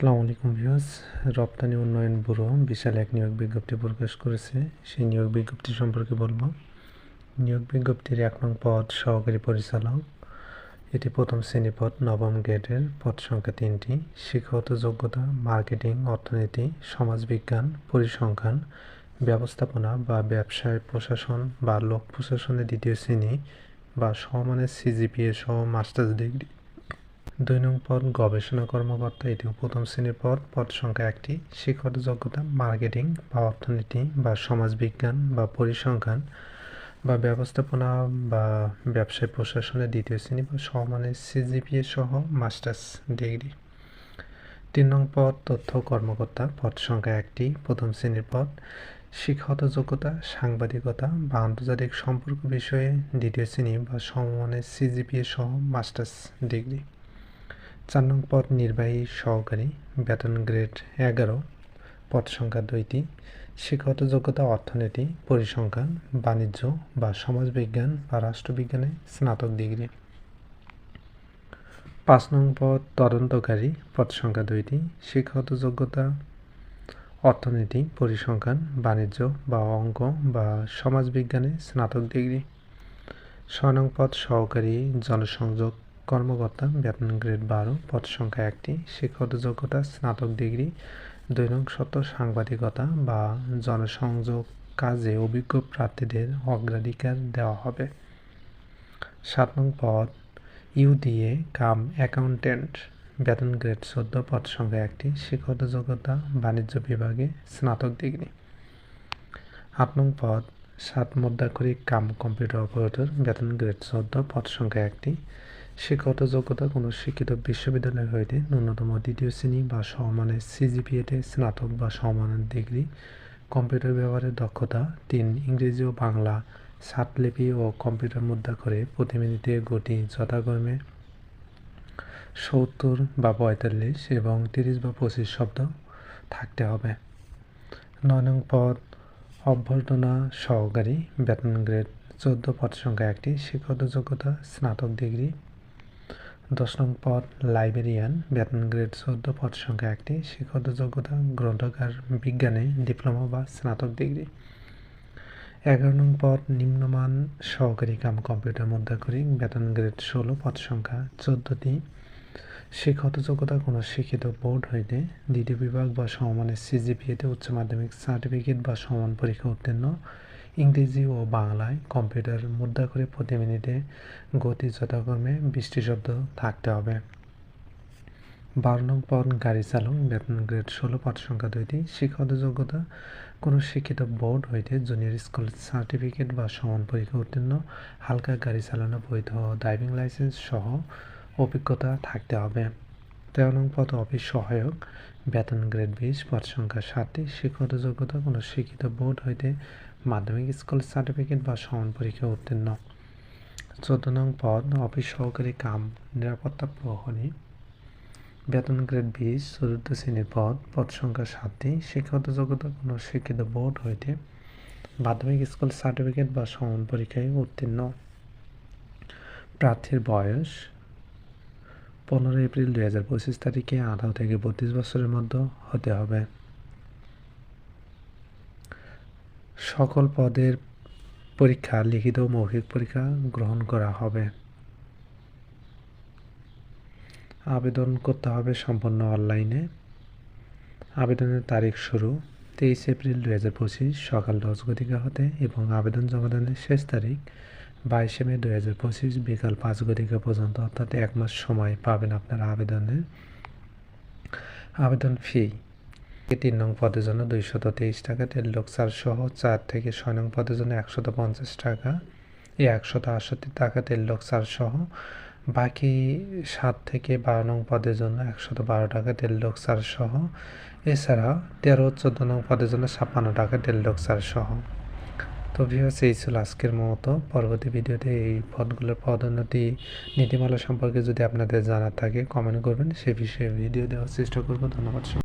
আসসালামু আলাইকুম ভিউয়ার্স। রপ্তানি উন্নয়ন ব্যুরো বিশাল এক নিয়োগ বিজ্ঞপ্তি প্রকাশ করেছে। সেই নিয়োগ বিজ্ঞপ্তি সম্পর্কে বলব। নিয়োগ বিজ্ঞপ্তির এক নং পদ, সহকারী পরিচালক। এটি প্রথম শ্রেণি পদ, নবম গ্রেডের পদ সংখ্যা তিনটি। শিক্ষাগত যোগ্যতা, মার্কেটিং, অর্থনীতি, সমাজবিজ্ঞান, পরিসংখ্যান, ব্যবস্থাপনা বা ব্যবসায় প্রশাসন বা লোক প্রশাসনের দ্বিতীয় শ্রেণি বা সমানের সিজিপিএ সহ মাস্টার্স ডিগ্রি। দুই নং পদ, গবেষণা কর্মকর্তা এটিও প্রথম শ্রেণির পদ পদ সংখ্যা একটি, শিক্ষাগত যোগ্যতা, মার্কেটিং বা অর্থনীতি বা সমাজবিজ্ঞান বা পরিসংখ্যান বা ব্যবস্থাপনা বা ব্যবসায় প্রশাসনের দ্বিতীয় শ্রেণি বা সমানের সিজিপিএ সহ মাস্টার্স ডিগ্রি। তিন নং পদ, তথ্য কর্মকর্তা, পদ সংখ্যা একটি, প্রথম শ্রেণির পদ, শিক্ষাগত যোগ্যতা, সাংবাদিকতা বা আন্তর্জাতিক সম্পর্ক বিষয়ে দ্বিতীয় শ্রেণি বা সমমানের সিজিপিএ সহ মাস্টার্স ডিগ্রি। চার নং পদ নির্বাহী সহকারী বেতন গ্রেড এগারো, পদ সংখ্যা দুইটি, শিক্ষাগত যোগ্যতা, অর্থনীতি, পরিসংখ্যান, বাণিজ্য বা সমাজবিজ্ঞান বা রাষ্ট্রবিজ্ঞানে স্নাতক ডিগ্রি। পাঁচ নং পদ তদন্তকারী, পদ সংখ্যা দুইটি, শিক্ষাগত যোগ্যতা, অর্থনীতি, পরিসংখ্যান, বাণিজ্য বা অঙ্ক বা সমাজবিজ্ঞানে স্নাতক ডিগ্রি। ছয় নং পদ সহকারী জনসংযোগ কর্মকর্তা বেতন গ্রেড বারো, পদ সংখ্যা একটি, শিক্ষাগত যোগ্যতা, স্নাতক ডিগ্রি দুই নং শত সাংবাদিকতা বা জনসংযোগ কাজে অভিজ্ঞ প্রার্থীদের অগ্রাধিকার দেওয়া হবে। সাত নং পদ ইউডিএ কাম অ্যাকাউন্টেন্ট বেতন গ্রেড চোদ্দ, পদ সংখ্যা একটি, শিক্ষাগত যোগ্যতা, বাণিজ্য বিভাগে স্নাতক ডিগ্রি। আট নং পদ, সাত মুদ্রাক্ষরিক কাম কম্পিউটার অপারেটর বেতন গ্রেড চোদ্দ, পদ সংখ্যা একটি শিক্ষাগত যোগ্যতা কোনো শিক্ষিত বিশ্ববিদ্যালয় হইতে ন্যূনতম দ্বিতীয় শ্রেণি বা সমমানের সিজিপিএতে স্নাতক বা সমমানের ডিগ্রি, কম্পিউটার ব্যবহারের দক্ষতা, তিন, ইংরেজি ও বাংলা সাতলিপি ও কম্পিউটার মুদ্রা করে প্রতি মিনিটে গতি যথাক্রমে সত্তর বা পঁয়তাল্লিশ এবং তিরিশ বা পঁচিশ শব্দ থাকতে হবে। নয় পদ, অভ্যর্থনা সহকারী, বেতন গ্রেড, চোদ্দ পদ সংখ্যা একটি শিক্ষাগত যোগ্যতা স্নাতক ডিগ্রি দশ নং পদ লাইব্রেরিয়ান বেতন গ্রেড চোদ্দ, পদ সংখ্যা একটি, শিক্ষাগত যোগ্যতা গ্রন্থকার বিজ্ঞানে ডিপ্লোমা বা স্নাতক ডিগ্রি। এগারো নং পদ, নিম্নমান সহকারী কাম কম্পিউটার মুদ্রাকরিক বেতন গ্রেড ষোলো, পদ সংখ্যা চোদ্দটি শিক্ষাগত যোগ্যতা, কোনো শিক্ষিত বোর্ড হইতে দ্বিতীয় বিভাগ বা সমমানের সিজিপিএতে উচ্চ মাধ্যমিক সার্টিফিকেট বা সমান পরীক্ষা উত্তীর্ণ ইংরেজি ও বাংলায় কম্পিউটার মুদ্রা করে প্রতি মিনিটে গতি যথাক্রমে বৃষ্টি শব্দ থাকতে হবে। বারো নং পদ গাড়ি চালক বেতন গ্রেড ষোলো, পদ সংখ্যা দুইটি। শিক্ষাগত যোগ্যতা, কোনো শিক্ষিত বোর্ড হইতে জুনিয়র স্কুল সার্টিফিকেট বা সমান পরীক্ষা উত্তীর্ণ, হালকা গাড়ি চালানো, বৈধ ড্রাইভিং লাইসেন্স সহ অভিজ্ঞতা থাকতে হবে। তেরো নং পদ, অফিস সহায়ক, বেতন গ্রেড বিশ, পদ সংখ্যা সাতটি। শিক্ষাগত যোগ্যতা, কোনো শিক্ষিত বোর্ড হইতে মাধ্যমিক স্কুল সার্টিফিকেট বা সমান পরীক্ষা উত্তীর্ণ। চোদ্দ নং পদ, অফিস সহকারী কাম, নিরাপত্তা প্রহরী। বেতন গ্রেড বিশ, চতুর্থ শ্রেণির পদ পদ সংখ্যা সাতটি। শিক্ষাগত যোগ্যতা কোনো শিক্ষিত বোর্ড হইতে মাধ্যমিক স্কুল সার্টিফিকেট বা সমান পরীক্ষায় উত্তীর্ণ। প্রার্থীর বয়স পনেরো এপ্রিল দুই হাজার পঁচিশ তারিখে আঠারো থেকে বত্রিশ বছরের মধ্যে হতে হবে। সকল পদের পরীক্ষা, লিখিত মৌখিক পরীক্ষা গ্রহণ করা হবে। আবেদন করতে হবে সম্পূর্ণ অনলাইনে। আবেদনের তারিখ শুরু তেইশ এপ্রিল দু হাজার পঁচিশ সকাল দশ ঘটিকা হতে এবং আবেদন জমাদানের শেষ তারিখ বাইশে মে দু হাজার পঁচিশ বিকাল পাঁচ ঘটিকা পর্যন্ত, অর্থাৎ এক মাস সময় পাবেন আপনার আবেদনের আবেদন ফি তিন নং পদের জন্য দুইশত তেইশ টাকা, তেল লোক চার সহ চার থেকে ছয় নং পদের জন্য একশত পঞ্চাশ টাকা, এই একশত আটষট্টি টাকা, তেল লোক চার সহ বাকি সাত থেকে বারো নং পদের জন্য একশত বারো টাকা, তেল লোক চার সহ, এছাড়া তেরো, চোদ্দ নং পদের জন্য ছাপ্পান্ন টাকা, তেল লোক চার সহ। তো ভিউয়ার্স এই ছিল আজকের মতো। পরবর্তী ভিডিওতে এই পদগুলোর পদোন্নতি, নীতিমালা সম্পর্কে যদি আপনাদের জানার থাকে কমেন্ট করবেন। সে বিষয়ে ভিডিও দেওয়ার চেষ্টা করব। ধন্যবাদ